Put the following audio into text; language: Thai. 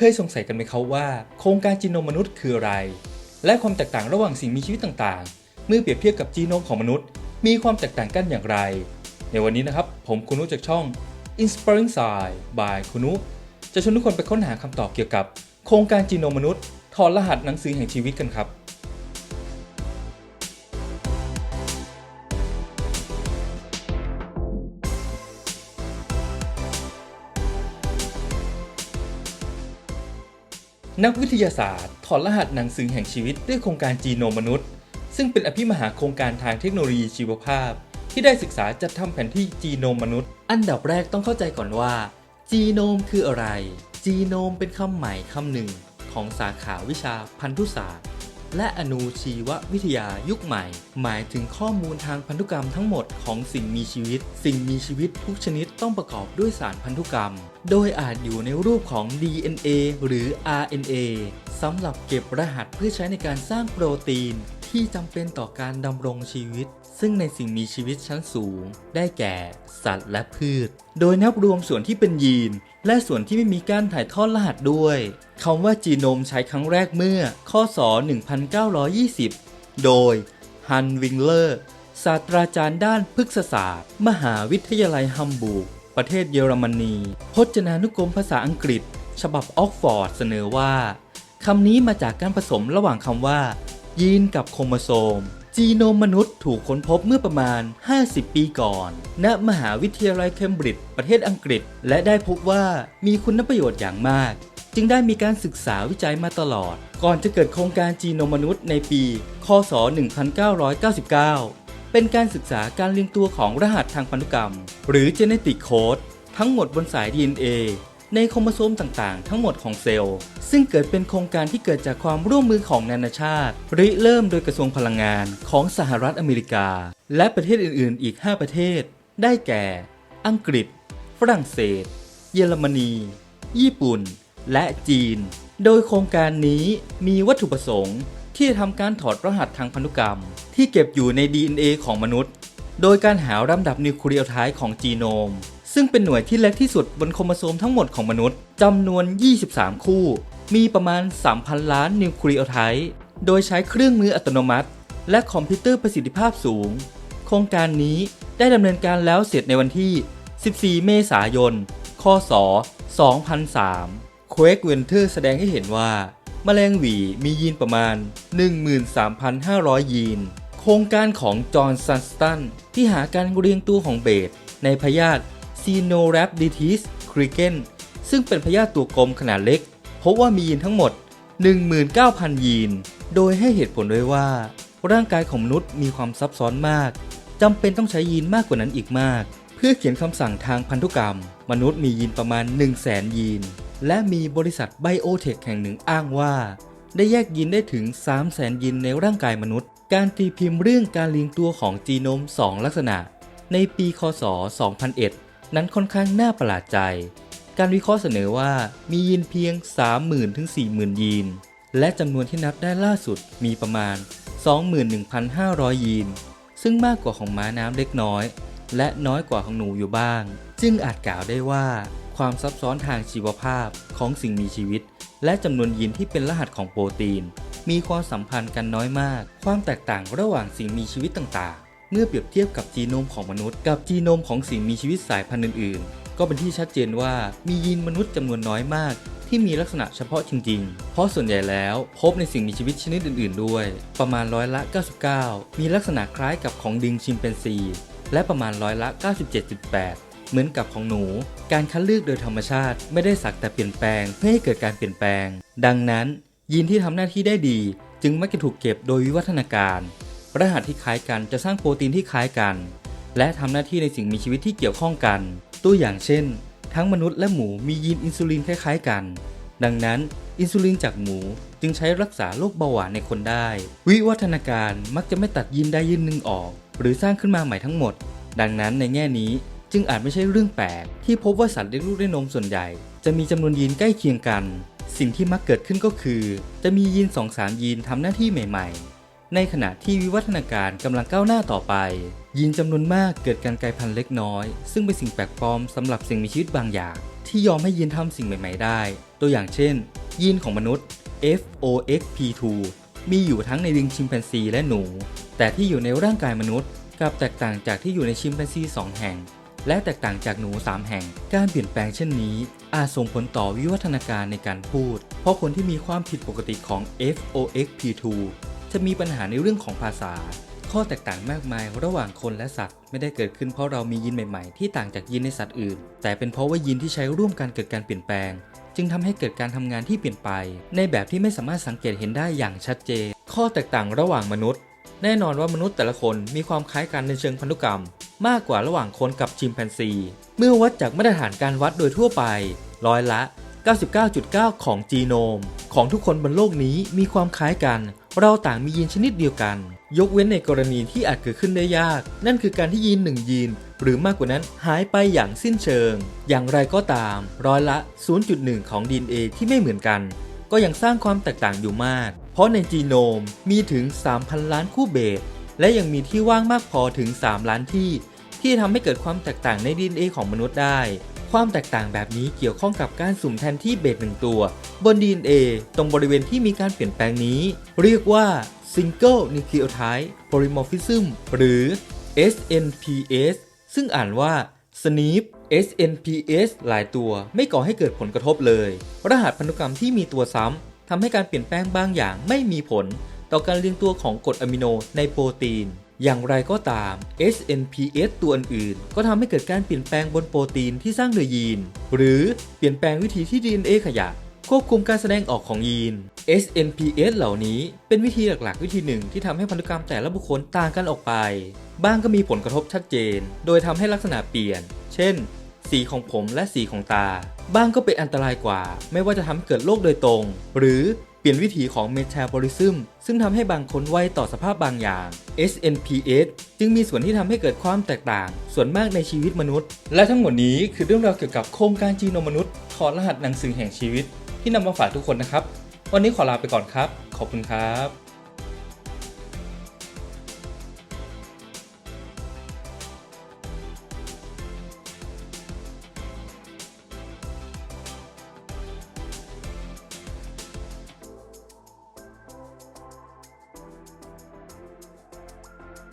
เคยสงสัยกันไหมครับว่าโครงการจีโนมมนุษย์คืออะไร และความแตกต่างระหว่างสิ่งมีชีวิตต่างๆ เมื่อเปรียบเทียบกับจีโนมของมนุษย์ มีความแตกต่างกันอย่างไร ในวันนี้นะครับ ผมคุณนุจากช่อง Inspiring Science by คุณนุจะชวนทุกคนไปค้นหาคำตอบเกี่ยวกับ โครงการจีโนมมนุษย์ถอดรหัสหนังสือแห่งชีวิตกันครับ นักวิทยาศาสตร์ ถอดรหัสหนังสือแห่งชีวิตด้วยโครงการจีโนมมนุษย์ ซึ่งเป็นอภิมหาโครงการทางเทคโนโลยีชีวภาพ ที่ได้ศึกษาจัดทำแผนที่จีโนมมนุษย์ อันดับแรกต้องเข้าใจก่อนว่า จีโนมคืออะไร จีโนมเป็นคำใหม่คำหนึ่งของสาขาวิชาพันธุศาสตร์ และอนุชีววิทยายุคใหม่ หมายถึงข้อมูลทางพันธุกรรมทั้งหมดของสิ่งมีชีวิต สิ่งมีชีวิตทุกชนิดต้องประกอบด้วยสารพันธุกรรม โดยอาจอยู่ในรูปของ DNA หรือ RNA สำหรับเก็บรหัสเพื่อใช้ในการสร้างโปรตีน ที่จำเป็นต่อการดำรงชีวิต ซึ่งในสิ่งมีชีวิตชั้นสูง ได้แก่ สัตว์และพืช โดยนับรวมส่วนที่เป็นยีนและส่วนที่ไม่มีการถ่ายทอดรหัสด้วยคำว่าจีโนมใช้ครั้งแรกเมื่อข้อศ1920 โดยฮันวิงเลอร์ศาสตราจารย์ด้านพฤกษศาสตร์ มหาวิทยาลัยฮัมบูร์กประเทศเยอรมนี พจนานุกรมภาษาอังกฤษ ฉบับออกฟอร์ดเสนอว่าคำนี้มาจากการผสมระหว่างคำว่า ยีนกับโครโมโซม จีโนมมนุษย์ถูกค้นพบเมื่อประมาณ 50 ปีก่อน ณ มหาวิทยาลัยเคมบริดจ์ประเทศอังกฤษ และได้พบว่ามีคุณประโยชน์อย่างมาก จึงได้มีการศึกษาวิจัยมาตลอด ก่อนจะเกิดโครงการจีโนมมนุษย์ในปี คศ 1999 เป็นการศึกษาการเรียงตัวของรหัสทางพันธุกรรม หรือ Genetic Code ทั้งหมดบนสาย DNA ในโครโมโซมต่างๆ ทั้งหมดของเซลล์ ซึ่งเกิดเป็นโครงการที่เกิดจากความร่วมมือของนานาชาติ ริเริ่มโดยกระทรวงพลังงานของสหรัฐอเมริกา และประเทศอื่นๆ อีก 5 ประเทศ ได้แก่ อังกฤษ ฝรั่งเศส เยอรมนี ญี่ปุ่น และจีน โดยโครงการนี้มีวัตถุประสงค์ที่จะทำการถอดรหัสทางพันธุกรรม ที่เก็บอยู่ใน DNA ของมนุษย์ โดยการหาลำดับนิวคลีโอไทด์ของจีโนม ซึ่งเป็นหน่วยที่เล็กที่สุดบนโครโมโซมทั้งหมดของมนุษย์จำนวน 23 คู่ มีประมาณ 3,000 ล้านนิวคลีโอไทด์โดยใช้เครื่องมืออัตโนมัติ และคอมพิวเตอร์ประสิทธิภาพสูง โครงการนี้ได้ดำเนินการแล้วเสร็จในวันที่ 14 เมษายน คศ 2003เควกเวนเทอร์แสดงให้เห็นว่า แมลงหวีมียีนประมาณ 13,500 ยีน โครงการของจอห์นซันสตันที่หาการเรียงตัวของเบสในพยาธิ Caenorhabditis criken ซึ่งเป็นพยาธิตัวกลมขนาดเล็ก พบว่ามียีนทั้งหมด 19,000 ยีน โดยให้เหตุผลด้วยว่า ร่างกายของมนุษย์มีความซับซ้อนมากจำเป็นต้องใช้ยีนมากกว่านั้นอีกมาก เพื่อเขียนคำสั่งทางพันธุกรรม มนุษย์มียีนประมาณ 1 0 0 0 0แสนยีน และมีบริษัทไบโอเทคแห่งหนึ่งอ้างว่า ได้แยกยีนได้ถึง 3 0 0แสนยีนในร่างกายมนุษย์ การตีพิมพ์เรื่องการเรียงตัวของจีโนม 2 ลักษณะ ในปี คศ 2001 นั้นค่อนข้างน่าประหลาดใจ การวิเคราะห์เสนอว่ามียีนเพียง 30,000ถึง40,000 ยีน และจำนวนที่นับได้ล่าสุดมีประมาณ 21,500 ยีน ซึ่งมากกว่าของม้าน้ำเล็กน้อย และน้อยกว่าของหนูอยู่บ้าง จึงอาจกล่าวได้ว่า ความซับซ้อนทางชีวภาพของสิ่งมีชีวิต และจำนวนยีนที่เป็นรหัสของโปรตีน มีความสัมพันธ์กันน้อยมาก ความแตกต่างระหว่างสิ่งมีชีวิตต่าง เมื่อเปรียบเทียบกับจีโนมของมนุษย์ กับจีโนมของสิ่งมีชีวิตสายพันธุ์อื่น ๆ ก็เป็นที่ชัดเจนว่ามียีนมนุษย์จำนวนน้อยมาก ที่มีลักษณะเฉพาะจริง ๆ เพราะส่วนใหญ่แล้วพบในสิ่งมีชีวิตชนิดอื่น ๆ ด้วย ประมาณร้อยละ 99 มีลักษณะคล้ายกับของดิงชิมเปนซี และประมาณร้อยละ 97.8เหมือนกับของหนู การคัดเลือกโดยธรรมชาติไม่ได้สักแต่เปลี่ยนแปลงเพื่อให้เกิดการเปลี่ยนแปลง ดังนั้นยีนที่ทำหน้าที่ได้ดี จึงมักจะถูกเก็บโดยวิวัฒนาการ รหัสที่คล้ายกันจะสร้างโปรตีนที่คล้ายกัน และทำหน้าที่ในสิ่งมีชีวิตที่เกี่ยวข้องกัน ตัวอย่างเช่น ทั้งมนุษย์และหมูมียีนอินซูลินคล้ายๆกัน ดังนั้นอินซูลินจากหมูจึงใช้รักษาโรคเบาหวานในคนได้ วิวัฒนาการมักจะไม่ตัดยีนใดยีนหนึ่งออก หรือสร้างขึ้นมาใหม่ทั้งหมด ดังนั้นในแง่นี้จึงอาจไม่ใช่เรื่องแปลก ที่พบว่าสัตว์เลี้ยงลูกด้วยนมส่วนใหญ่ จะมีจำนวนยีนใกล้เคียงกัน สิ่งที่มักเกิดขึ้นก็คือ จะมียีน2-3ยีนทำหน้าที่ใหม่ ๆ ในขณะที่วิวัฒนาการกำลังก้าวหน้าต่อไป ยีนจำนวนมากเกิดการกลายพันธุ์เล็กน้อย ซึ่งเป็นสิ่งแปลกปลอมสำหรับสิ่งมีชีวิตบางอย่าง ที่ยอมให้ยีนทำสิ่งใหม่ ๆ ได้ ตัวอย่างเช่น ยีนของมนุษย์ FOXP2 มีอยู่ทั้งในลิงชิมแปนซีและหนู แต่ที่อยู่ในร่างกายมนุษย์กลับแตกต่างจากที่อยู่ในชิมแปนซี 2 แห่ง และแตกต่างจากหนู 3 แห่ง การเปลี่ยนแปลงเช่นนี้ อาจส่งผลต่อวิวัฒนาการในการพูด เพราะคนที่มีความผิดปกติของ FOXP2 จะมีปัญหาในเรื่องของภาษา ข้อแตกต่างมากมายระหว่างคนและสัตว์ ไม่ได้เกิดขึ้นเพราะเรามียีนใหม่ๆ ที่ต่างจากยีนในสัตว์อื่น แต่เป็นเพราะว่ายีนที่ใช้ร่วมกันเกิดการเปลี่ยนแปลง จึงทำให้เกิดการทำงานที่เปลี่ยนไป ในแบบที่ไม่สามารถสังเกตเห็นได้อย่างชัดเจน ข้อแตกต่างระหว่างมนุษย์ แน่นอนว่ามนุษย์แต่ละคนมีความคล้ายกันในเชิงพันธุกรรม มากกว่าระหว่างคนกับชิมแปนซี เมื่อวัดจากมาตรฐานการวัดโดยทั่วไป ร้อยละ 99.9 ของจีโนม ของทุกคนบนโลกนี้มีความคล้ายกัน เราต่างมียีนชนิดเดียวกัน ยกเว้นในกรณีที่อาจเกิดขึ้นได้ยาก นั่นคือการที่ยีนหนึ่งยีน หรือมากกว่านั้นหายไปอย่างสิ้นเชิง อย่างไรก็ตาม ร้อยละ 0.1 ของ DNA ที่ไม่เหมือนกัน ก็ยังสร้างความแตกต่างอยู่มาก เพราะในจีโนมมีถึง 3,000 ล้านคู่เบสและยังมีที่ว่างมากพอถึง 3 ล้านที่ ที่ทำให้เกิดความแตกต่างใน DNA ของมนุษย์ได้ ความแตกต่างแบบนี้เกี่ยวข้องกับการสุ่มแทนที่เบสหนึ่งตัว บน DNA ตรงบริเวณที่มีการเปลี่ยนแปลงนี้ เรียกว่า Single Nucleotide Polymorphism หรือ SNPS ซึ่งอ่านว่า SNP SNPS หลายตัวไม่ก่อให้เกิดผลกระทบเลย รหัสพันธุกรรมที่มีตัวซ้ำทำให้การเปลี่ยนแปลงบางอย่างไม่มีผล ต่อการเรียงตัวของกรดอะมิโนในโปรตีน อย่างไรก็ตาม SNPS ตัวอื่นๆก็ทำให้เกิดการเปลี่ยนแปลงบนโปรตีนที่สร้างโดยยีน หรือเปลี่ยนแปลงวิธีที่ DNA ขยะควบคุมการแสดงออกของยีน SNPS เหล่านี้เป็นวิธีหลักๆ วิธีหนึ่งที่ทำให้พันธุกรรมแต่ละบุคคลต่างกันออกไป บ้างก็มีผลกระทบชัดเจน โดยทำให้ลักษณะเปลี่ยน เช่น สีของผมและสีของตา บ้างก็เป็นอันตรายกว่า ไม่ว่าจะทำให้เกิดโรคโดยตรง หรือ เปลี่ยนวิถีของเมตาบอลิซึมซึ่งทำให้บางคนไวต่อสภาพบางอย่าง SNPH จึงมีส่วนที่ทำให้เกิดความแตกต่าง ส่วนมากในชีวิตมนุษย์ และทั้งหมดนี้คือเรื่องราวเกี่ยวกับโครงการจีโนมมนุษย์ถอดรหัสหนังสือแห่งชีวิต ที่นำมาฝากทุกคนนะครับ วันนี้ขอลาไปก่อนครับ ขอบคุณครับ